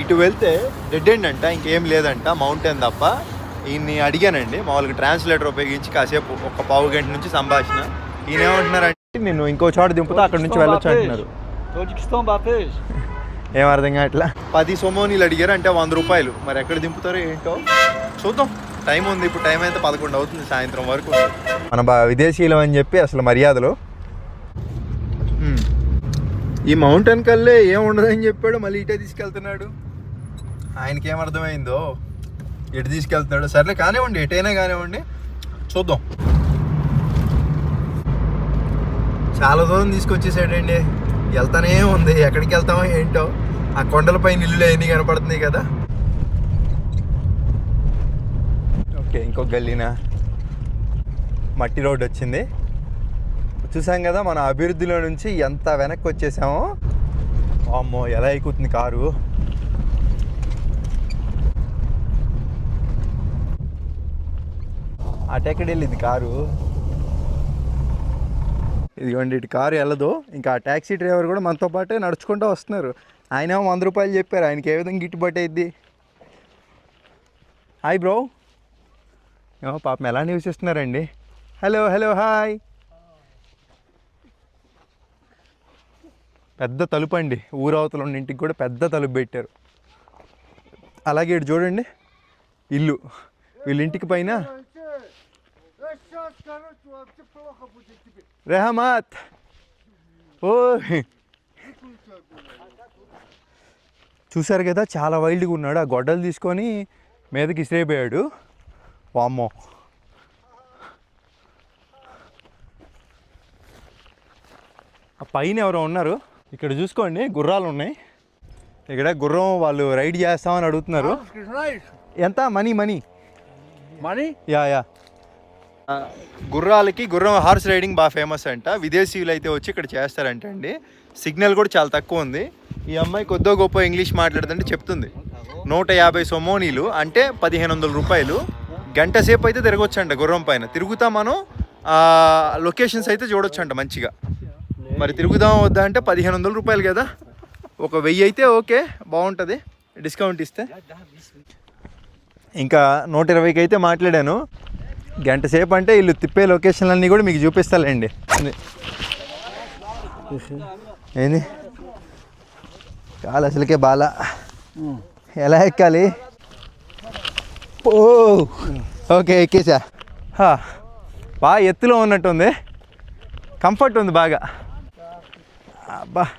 ఇటు వెళ్తే dead end అంట ఇంకేం లేదంట మౌంటైన్ తప్ప. ఈయన్ని అడిగానండి మామూలుగా ట్రాన్స్లేటర్ ఉపయోగించి కాసేపు ఒక పావు గంట నుంచి సంభాషణ. ఈయన ఏమంటున్నారంటే నేను ఇంకో చోట దింపుతా అక్కడ నుంచి వెళ్ళొచ్చు అంటున్నారు. ఏం అర్థం కావట్లా? పది సొమోనీలు అడిగారు అంటే వంద రూపాయలు. మరి ఎక్కడ దింపుతారో ఏంటో? చూద్దాం. టైం ఉంది ఇప్పుడు టైం అయితే పదకొండు అవుతుంది సాయంత్రం వరకు మన బా విదేశీయులం అని చెప్పి అసలు మర్యాదలు. ఈ మౌంటైన్ కల్లే ఏం ఉండదని చెప్పాడు మళ్ళీ ఇటే తీసుకెళ్తున్నాడు. ఆయనకి ఏం అర్థమైందో? ఎటు తీసుకెళ్తున్నాడు? సర్లే కానివ్వండి ఎటైనా కానివ్వండి. చూద్దాం. చాలా దూరం తీసుకొచ్చేసాడండి. వెళ్తానే ఉంది. ఎక్కడికి వెళ్తామో ఏంటో? ఆ కొండలపై ఇల్లు ఎన్ని కనపడుతుంది కదా. ఓకే ఇంకో గల్లీనా? మట్టి రోడ్ వచ్చింది. చూసాం కదా మన అభివృద్ధిలో నుంచి ఎంత వెనక్కి వచ్చేసామో అమ్మో ఎలా ఎక్కుతుంది కారు? అటెక్కడి వెళ్ళింది కారు? ఇదిగోండి ఇటు కారు వెళ్ళదు. ఇంకా ఆ ట్యాక్సీ డ్రైవర్ కూడా మనతో పాటే నడుచుకుంటూ వస్తున్నారు. ఆయన వంద రూపాయలు చెప్పారు. ఆయనకి ఏ విధంగా గిట్టుబాటు అయింది హాయ్ బ్రో. ఏమో పాపం ఎలా నివసిస్తున్నారండి హలో హలో హాయ్. పెద్ద తలుపు అండి. ఊరవతల ఉన్న ఇంటికి కూడా పెద్ద తలుపు పెట్టారు. అలాగే ఇటు చూడండి. ఇల్లు. వీళ్ళ ఇంటికి పైన రెహమాత్. ఓ చూశారు కదా చాలా వైల్డ్గా ఉన్నాడు. ఆ గొడ్డలు తీసుకొని మీదకి ఇసిరైపోయాడు. వామ్మో. ఆ పైన ఎవరో ఉన్నారు. ఇక్కడ చూసుకోండి గుర్రాలు ఉన్నాయి. ఇక్కడ గుర్రం వాళ్ళు రైడ్ చేస్తామని అడుగుతున్నారు. ఎంత? Money money. Money? Yeah yeah. గుర్రాలకి గుర్రం హార్స్ రైడింగ్ బాగా ఫేమస్ అంట. విదేశీయులు అయితే వచ్చి ఇక్కడ చేస్తారంట అండి. సిగ్నల్ కూడా చాలా తక్కువ ఉంది. ఈ అమ్మాయి కొద్దో గొప్ప ఇంగ్లీష్ మాట్లాడుతుంటే చెప్తుంది. నూట యాభై సొమోనీలు అంటే పదిహేను వందల రూపాయలు. గంట సేపు అయితే తిరగొచ్చు అంట గుర్రం పైన. తిరుగుతా మనం లొకేషన్స్ అయితే చూడొచ్చు అంట మంచిగా. మరి తిరుగుదాం వద్దా అంటే పదిహేను వందల రూపాయలు కదా. ఒక వెయ్యి అయితే ఓకే బాగుంటుంది. డిస్కౌంట్ ఇస్తే. ఇంకా నూట ఇరవైకి అయితే మాట్లాడాను. గంట సేపు అంటే వీళ్ళు తిప్పే లొకేషన్లన్నీ కూడా మీకు చూపిస్తాలండి. ఏంది? కాలు అసలుకే బాల. ఎలా ఎక్కాలి? ఓ! ఓకే ఎక్కేసా. హా, బాగా ఎత్తులో ఉన్నట్టుంది. కంఫర్ట్ ఉంది బాగా. বাহ